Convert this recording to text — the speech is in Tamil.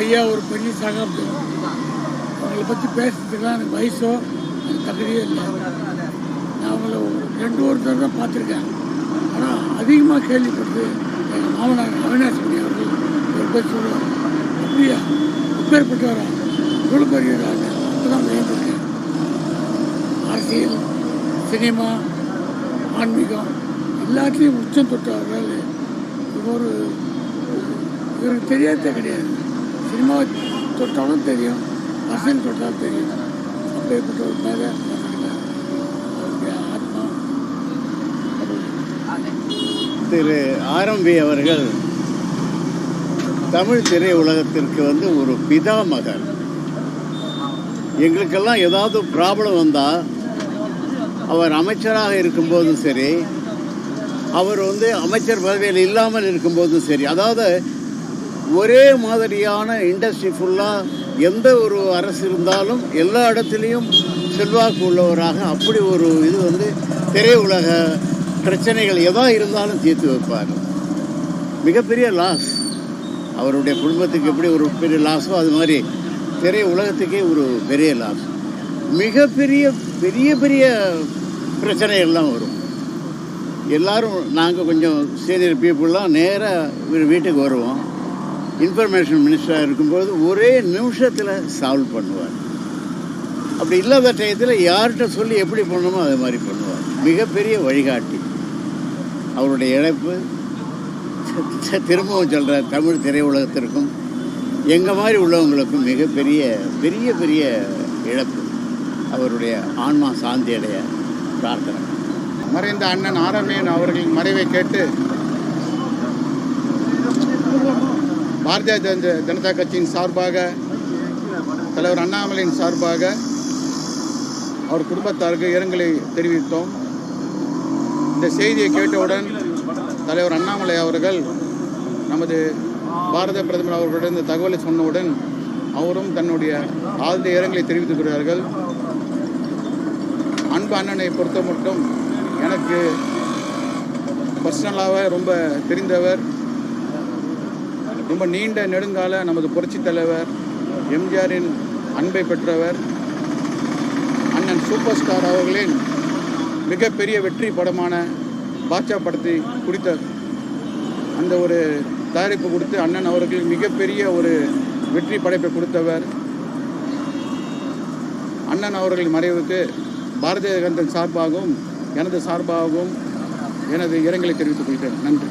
ஐயா ஒரு பெரிய சகாப்தம் அவங்கள பற்றி பேசுறதுக்கெலாம் எனக்கு வயசோ எனக்கு இல்லை. நான் அவங்கள ஒரு ரெண்டு ஒருத்தர் தான் பார்த்துருக்கேன். ஆனால் அதிகமாக கேள்விப்பட்டு எங்கள் மாமனார் அவினாசிமணி அவர்கள். ஒரு பேர் சொல்லுவார் அப்படியா? எப்பேற்பட்டவரா? இவ்வளோ பெரிய அப்போ தான் வியந்திருக்கேன் அரசியல் சினிமா ஆன்மீகம் எல்லாத்துலேயும் உச்சம் தொட்டவர்கள். ஒரு இவருக்கு தெரியாதே கிடையாது. சினிமா தொட்டாலும் தெரியும். அரசியல் தொட்டாலும் தெரியும். அப்படிப்பட்ட ஒரு மேலே திரு ஆரம்பி அவர்கள் தமிழ் திரையுலகத்திற்கு வந்து ஒரு பிதாமகன் எங்களுக்கெல்லாம் ஏதாவது ப்ராப்ளம் வந்தால் அவர் அமைச்சராக இருக்கும்போதும் சரி அவர் வந்து அமைச்சர் பதவியில் இல்லாமல் இருக்கும்போதும் சரி அதாவது ஒரே மாதிரியான இண்டஸ்ட்ரி ஃபுல்லாக எந்த ஒரு அரசு இருந்தாலும் எல்லா இடத்துலையும் செல்வாக்கு உள்ளவராக அப்படி ஒரு இது வந்து திரையுலக பிரச்சனைகள் எதா இருந்தாலும் தீர்த்து வைப்பார். மிகப்பெரிய லாஸ் அவருடைய குடும்பத்துக்கு எப்படி ஒரு பெரிய லாஸோ அது மாதிரி திரை உலகத்துக்கே ஒரு பெரிய லாஸ் மிகப்பெரிய பெரிய பெரிய பிரச்சனைகள்லாம் வரும். எல்லாரும் நாங்கள் கொஞ்சம் சீனியர் பீப்புளெலாம் நேராக வீட்டுக்கு வருவோம். இன்ஃபர்மேஷன் மினிஸ்டராக இருக்கும்போது ஒரே நிமிஷத்தில் சால்வ் பண்ணுவார். அப்படி இல்லாத டயத்தில் யார்கிட்ட சொல்லி எப்படி பண்ணணுமோ அது மாதிரி பண்ணுவார். மிகப்பெரிய வழிகாட்டி. அவருடைய இழப்பு திரும்பவும் சொல்கிற தமிழ் திரையுலகத்திற்கும் எங்கள் மாதிரி உள்ளவங்களுக்கும் மிகப்பெரிய பெரிய பெரிய இழப்பு. அவருடைய ஆன்மா சாந்தி அடைய பிரார்த்தனை. மறைந்த அண்ணன் ஆரம்பியன் அவர்களின் மறைவை கேட்டு பாரதிய ஜனதா கட்சியின் சார்பாக தலைவர் அண்ணாமலையின் சார்பாக அவர் குடும்பத்தாருக்கு இரங்கலை தெரிவித்தோம். இந்த செய்தியை கேட்டவுடன் தலைவர் அண்ணாமலை அவர்கள் நமது பாரத பிரதமர் அவர்களிடம் இந்த தகவலை சொன்னவுடன் அவரும் தன்னுடைய ஆழ்ந்த இரங்கலை தெரிவித்துக்கிறார்கள் அன்பு அண்ணனை பொறுத்த மட்டும் எனக்கு பர்சனலாக ரொம்ப தெரிந்தவர். ரொம்ப நீண்ட நெடுங்கால நமது புரட்சித் தலைவர் எம்ஜிஆரின் அன்பை பெற்றவர் அண்ணன் சூப்பர் ஸ்டார் அவர்களின் மிகப்பெரிய வெற்றி படமான பாட்சா படத்தை குறித்த அந்த ஒரு தயாரிப்பு கொடுத்து அண்ணன் அவர்கள் மிகப்பெரிய ஒரு வெற்றி படைப்பை கொடுத்தவர். அண்ணன் அவர்களின் மறைவுக்கு பாரதிய ஜனதா சார்பாகவும் எனது சார்பாகவும் எனது இரங்கலை தெரிவித்துக் கொள்கிறேன். நன்றி.